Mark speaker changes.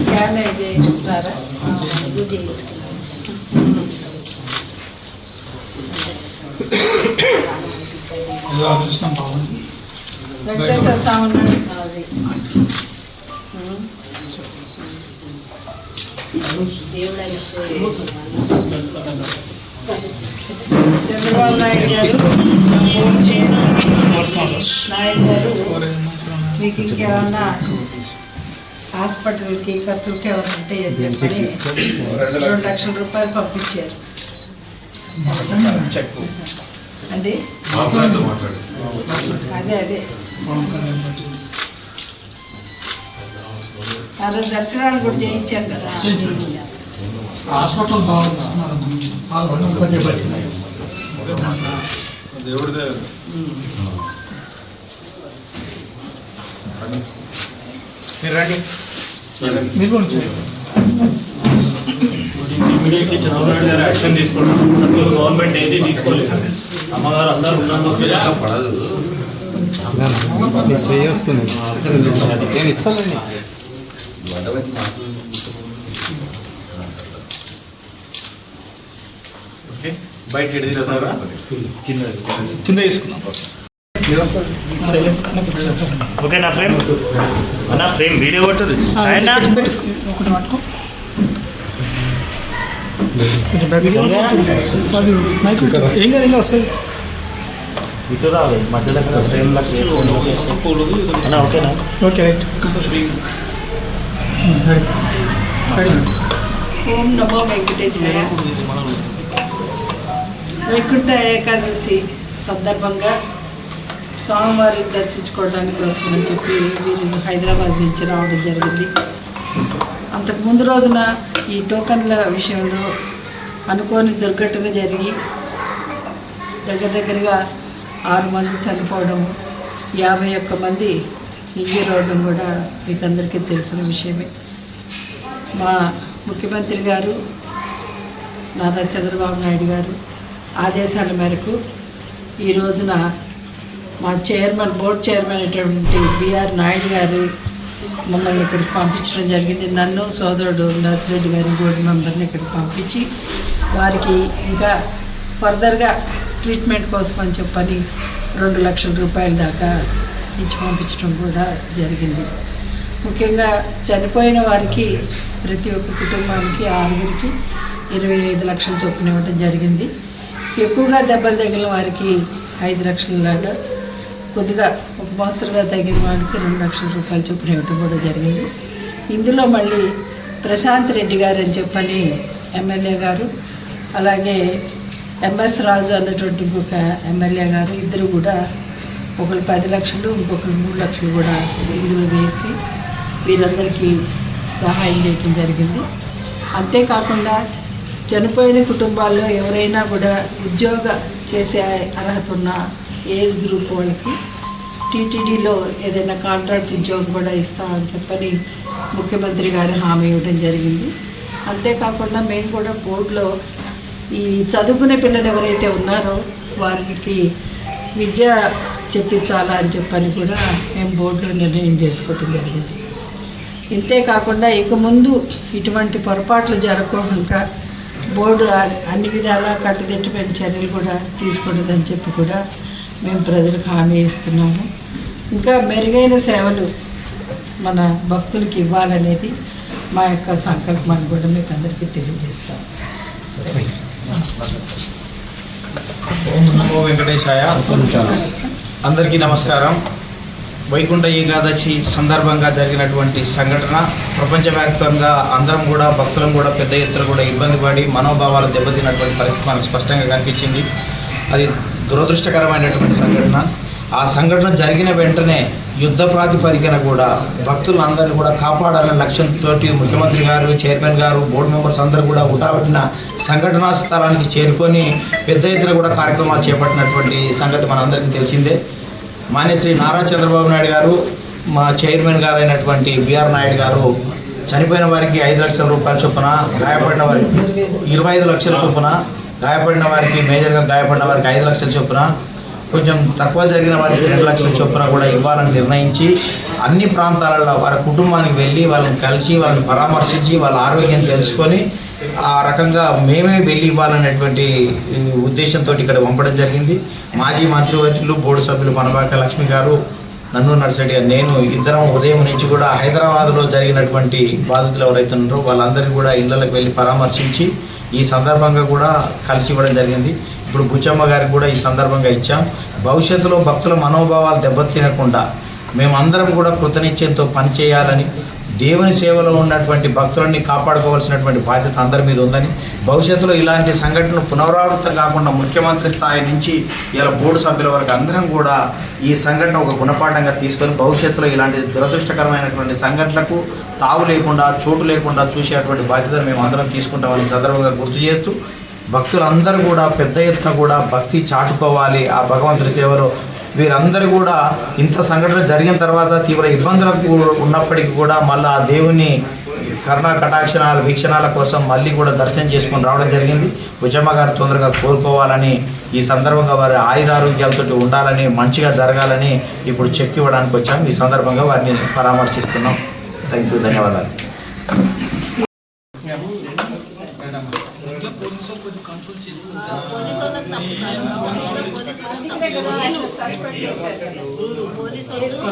Speaker 1: Scan చేయించుకున్నారా చేయించుకున్నారా Venkateswara స్వామి ఉన్నాడు. అది చంద్రబాబు నాయుడు గారు ఫోన్ చేయడానికి నాయుడు గారు మీకు ఇంకేమన్నా హాస్పిటల్కి ఖర్చులకి ఏమైనా ఉంటే రెండు లక్షల రూపాయలు పంపించారు. అండి అదే అదే. ఆ రోజు దర్శనాలు కూడా చేయించాం కదా.
Speaker 2: హాస్పిటల్ బాగా చూస్తున్నారు పాల్గొని కొద్దిగా బట్టి
Speaker 3: దేవుడిదే. మీరు రండి.
Speaker 2: మీరు.
Speaker 4: ఇమీడియట్లీ చంద్రబాబు గారు యాక్షన్ తీసుకుంటారు అప్పుడు గవర్నమెంట్ ఏది తీసుకోలేదు. అమ్మగారు అందరూ ఉన్నందుకు
Speaker 5: నేను చేయొస్తుంది నేను ఇస్తానండి
Speaker 3: ఓకే బయట
Speaker 2: కింద తీసుకున్నాం
Speaker 4: ఓకే నా ఫ్రేమ్ నా ఫ్రేమ్ వీడియో కొట్టదు
Speaker 2: ఏం కాదు ఇంకా వస్తుంది
Speaker 4: ఇటు రావాలి మధ్య దగ్గర ఫ్రేమ్ లకి ఓకేనా?
Speaker 2: ఓకే రైట్
Speaker 1: ఓం నమో వెంకటేశ్వర వైకుంఠ ఏకాదశి సందర్భంగా స్వామివారిని దర్శించుకోవడానికి వస్తుందని చెప్పి వీళ్ళు హైదరాబాద్ నుంచి రావడం జరిగింది. అంతకు ముందు రోజున ఈ టోకన్ల విషయంలో అనుకోని దుర్ఘటన జరిగి దగ్గర దగ్గరగా ఆరు మంది చనిపోవడం యాభై ఒక్క మంది ఇంజూర్ రోడ్డు కూడా మీకు అందరికీ తెలిసిన విషయమే. మా ముఖ్యమంత్రి గారు నారా చంద్రబాబు నాయుడు గారు ఆదేశాల మేరకు ఈ రోజున మా చైర్మన్ బోర్డు చైర్మన్ అయినటువంటి బిఆర్ నాయుడు గారు మమ్మల్ని ఇక్కడికి పంపించడం జరిగింది. నన్ను సోదరుడు నర్సిరెడ్డి గారి బోర్డు మెంబర్ని ఇక్కడికి పంపించి వారికి ఇంకా ఫర్దర్గా ట్రీట్మెంట్ కోసం అని చెప్పని రెండు లక్షల రూపాయల దాకా ఇచ్చి పంపించడం కూడా జరిగింది. ముఖ్యంగా చనిపోయిన వారికి ప్రతి ఒక్క కుటుంబానికి ఆరుగురికి ఇరవై ఐదు లక్షలు చొప్పున ఇవ్వడం జరిగింది. ఎక్కువగా దెబ్బలు తగిలిన వారికి ఐదు లక్షల లాగా కొద్దిగా ఒక మోస్తరుగా తగిన వారికి రెండు లక్షల రూపాయలు చొప్పున ఇవ్వడం కూడా జరిగింది. ఇందులో మళ్ళీ ప్రశాంత్ రెడ్డి గారు అని చెప్పని ఎమ్మెల్యే గారు అలాగే ఎంఎస్ రాజు అన్నటువంటి ఒక ఎమ్మెల్యే గారు ఇద్దరు కూడా ఒకరు పది లక్షలు ఇంకొకరు మూడు లక్షలు కూడా ఇందులో వేసి వీరందరికీ సహాయం చేయటం జరిగింది. అంతేకాకుండా చనిపోయిన కుటుంబాల్లో ఎవరైనా కూడా ఉద్యోగ చేసే అర్హత ఉన్న ఏజ్ గ్రూప్ వాళ్ళకి టీటీడీలో ఏదైనా కాంట్రాక్ట్ ఉద్యోగం కూడా ఇస్తామని చెప్పని ముఖ్యమంత్రి గారు హామీ ఇవ్వడం జరిగింది. అంతేకాకుండా మేము కూడా బోర్డులో ఈ చదువుకునే పిల్లలు ఎవరైతే ఉన్నారో వారికి విద్య చెప్పించాలా అని చెప్పని కూడా మేము బోర్డులో నిర్ణయం చేసుకోవటం జరిగింది. ఇంతే కాకుండా ఇక ముందు ఇటువంటి పొరపాట్లు జరగకుండా బోర్డు అన్ని విధాలా కట్టుదిట్టమైన చర్యలు కూడా తీసుకుంటుందని చెప్పి కూడా మేము ప్రజలకు హామీ ఇస్తున్నాము. ఇంకా మెరుగైన సేవలు మన భక్తులకి ఇవ్వాలనేది మా యొక్క సంకల్పాన్ని కూడా మీకు అందరికీ తెలియజేస్తాం.
Speaker 3: ఓం నమో వెంకటేశాయ. అందరికీ నమస్కారం. వైకుంఠ ఏకాదశి సందర్భంగా జరిగినటువంటి సంఘటన ప్రపంచవ్యాప్తంగా అందరం కూడా భక్తులం కూడా పెద్ద ఎత్తున కూడా ఇబ్బంది పడి మనోభావాలు దెబ్బతిన్నటువంటి పరిస్థితి మనకు స్పష్టంగా కనిపించింది. అది దురదృష్టకరమైనటువంటి సంఘటన. ఆ సంఘటన జరిగిన వెంటనే యుద్ధ ప్రాతిపదికన కూడా భక్తులందరినీ కూడా కాపాడాలనే లక్ష్యంతో ముఖ్యమంత్రి గారు చైర్మన్ గారు బోర్డు మెంబర్స్ అందరూ కూడా ఉటాబట్టిన సంఘటనా స్థలానికి చేరుకొని పెద్ద ఎత్తున కూడా కార్యక్రమాలు చేపట్టినటువంటి సంగతి మనందరికీ తెలిసిందే. మాన్యశ్రీ నారా చంద్రబాబు నాయుడు గారు మా చైర్మన్ గారు అయినటువంటి బిఆర్ నాయుడు గారు చనిపోయిన వారికి ఐదు లక్షల రూపాయల చొప్పున గాయపడిన వారికి ఇరవై ఐదు లక్షల చొప్పున గాయపడిన వారికి మేజర్గా గాయపడిన వారికి ఐదు లక్షల చొప్పున కొంచెం తక్కువ జరిగిన వారికి రెండు లక్షల చొప్పున కూడా ఇవ్వాలని నిర్ణయించి అన్ని ప్రాంతాలలో వారి కుటుంబానికి వెళ్ళి వాళ్ళని కలిసి వాళ్ళని పరామర్శించి వాళ్ళ ఆరోగ్యం తెలుసుకొని ఆ రకంగా మేమే వెళ్ళి ఇవ్వాలనేటువంటి ఉద్దేశంతో ఇక్కడ పంపడం జరిగింది. మాజీ మంత్రివర్యులు బోర్డు సభ్యులు మనబాక లక్ష్మి గారు నన్ను నర్సడి గారు నేను ఇద్దరం ఉదయం నుంచి కూడా హైదరాబాద్లో జరిగినటువంటి బాధితులు ఎవరైతే ఉన్నారో వాళ్ళందరికీ కూడా ఇళ్ళకు వెళ్ళి పరామర్శించి ఈ సందర్భంగా కూడా కలిసి ఇవ్వడం జరిగింది. ఇప్పుడు బుచ్చమ్మ గారికి కూడా ఈ సందర్భంగా ఇచ్చాం. భవిష్యత్తులో భక్తుల మనోభావాలు దెబ్బతినకుండా మేమందరం కూడా కృతనిశ్చయంతో పనిచేయాలని దేవుని సేవలో ఉన్నటువంటి భక్తులని కాపాడుకోవాల్సినటువంటి బాధ్యత అందరి మీద ఉందని భవిష్యత్తులో ఇలాంటి సంఘటనలు పునరావృతం కాకుండా ముఖ్యమంత్రి స్థాయి నుంచి ఇలా బోర్డు సభ్యుల వరకు అందరం కూడా ఈ సంఘటన ఒక గుణపాఠంగా తీసుకొని భవిష్యత్తులో ఇలాంటి దురదృష్టకరమైనటువంటి సంఘటనలకు తావు లేకుండా చోటు లేకుండా చూసేటువంటి బాధ్యత మేము అందరం తీసుకుంటామని సందర్భంగా గుర్తు చేస్తూ భక్తులందరూ కూడా పెద్ద ఎత్తున కూడా భక్తి చాటుకోవాలి ఆ భగవంతుడి సేవలో. వీరందరూ కూడా ఇంత సంఘటన జరిగిన తర్వాత తీవ్ర ఇబ్బందులకు ఉన్నప్పటికీ కూడా మళ్ళీ ఆ దేవుని కర్ణ కటాక్షణాల వీక్షణాల కోసం మళ్ళీ కూడా దర్శనం చేసుకొని రావడం జరిగింది. భుజమ్మ గారు తొందరగా కోరుకోవాలని ఈ సందర్భంగా వారి ఆయురారోగ్యాలతో ఉండాలని మంచిగా జరగాలని ఇప్పుడు చెక్ ఇవ్వడానికి వచ్చాం. ఈ సందర్భంగా వారిని పరామర్శిస్తున్నాం. థ్యాంక్ యూ ధన్యవాదాలు.
Speaker 6: Police sir. పోలీసు వాళ్ళకి తప్పు. పోలీసు వాళ్ళు